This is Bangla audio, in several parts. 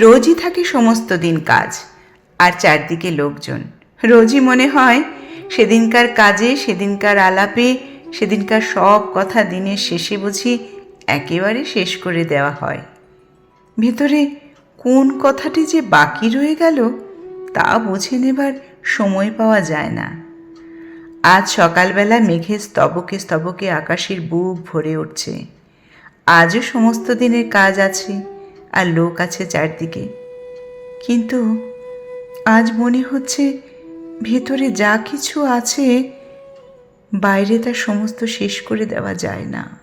রোজই থাকে সমস্ত দিন কাজ, আর চারদিকে লোকজন। রোজই মনে হয়, সেদিনকার কাজে, সেদিনকার আলাপে, সেদিনকার সব কথা দিনের শেষে বুঝি একেবারে শেষ করে দেওয়া হয়। ভেতরে কোন কথাটি যে বাকি রয়ে গেল, তা বুঝে নেবার সময় পাওয়া যায় না। আজ সকালবেলা মেঘে স্তবকে স্তবকে আকাশের বুক ভরে উঠছে। আজও সমস্ত দিনের কাজ আছে। আর লোক আছে চারদিকে। কিন্তু আজ মনে হচ্ছে ভেতরে যা কিছু আছে বাইরে তা সমস্ত শেষ করে দেওয়া যায় না।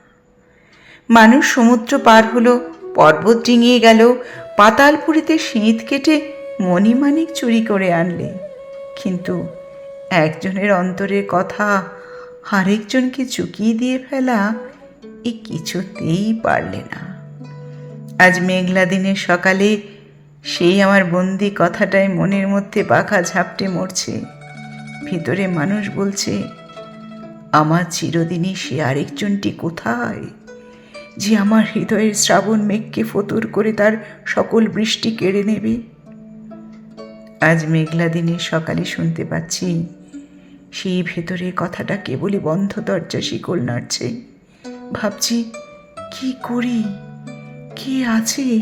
মানুষ সমুদ্র পার হলো, পর্বত ডিঙিয়ে গেল, পাতালপুরিতে শীত কেটে মণিমানিক চুরি করে আনলে। কিন্তু একজনের অন্তরের কথা, আরেকজনকে চুকিয়ে দিয়ে ফেলা এ কিছুতেই পারলে না। আজ মেঘলা দিনের সকালে সেই আমার বন্দি কথাটাই মনের মধ্যে পাখা ঝাপটে মরছে। ভিতরে মানুষ বলছে, আমার চিরদিনই সে আরেকজনটি কোথায়? যে আমার হৃদয়ের শ্রাবণ মেঘকে ফতুর করে তার সকল বৃষ্টি কেড়ে নেবে? আজ মেঘলা দিনের সকালে শুনতে পাচ্ছি, সেই ভেতরে কথাটা কেবলই বন্ধ দরজা শিকল নাড়ছে। ভাবছি, কি করি? কি আছে?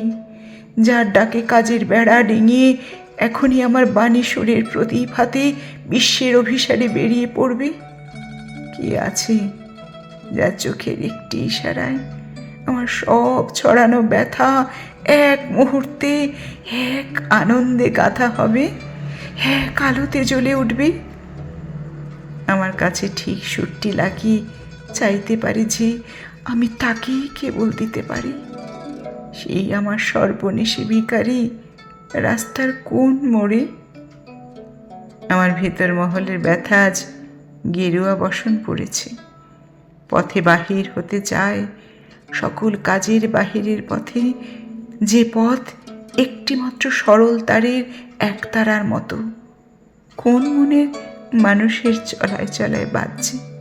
যার ডাকে কাজের বেড়া ডিঙিয়ে এখনই আমার বাণী সুরের প্রদীপ হাতে বিশ্বের অভিসারে বেরিয়ে পড়বে। কি আছে? যার চোখের একটি ইশারায় আমার সব ছড়ানো ব্যথা এক মুহূর্তে, এক আনন্দে গাথা হবে হ্যাঁ কালোতে জ্বলে উঠবে। আমার কাছে ঠিক সুরটি লাগিয়ে চাইতে পারি যে আমি তাকেই কেবল দিতে পারি। সেই আমার সর্বনেশী ভিকারি রাস্তার কোন মোড়ে? আমার ভেতর মহলের ব্যথা আজ গেরুয়া বসন পড়েছে। পথে বাহির হতে যায় সকল কাজের বাহিরের পথে, যে পথ একটিমাত্র সরল তারের এক তারার মতো। কোন মনের মানুষের চলায় চলায় বাজছে?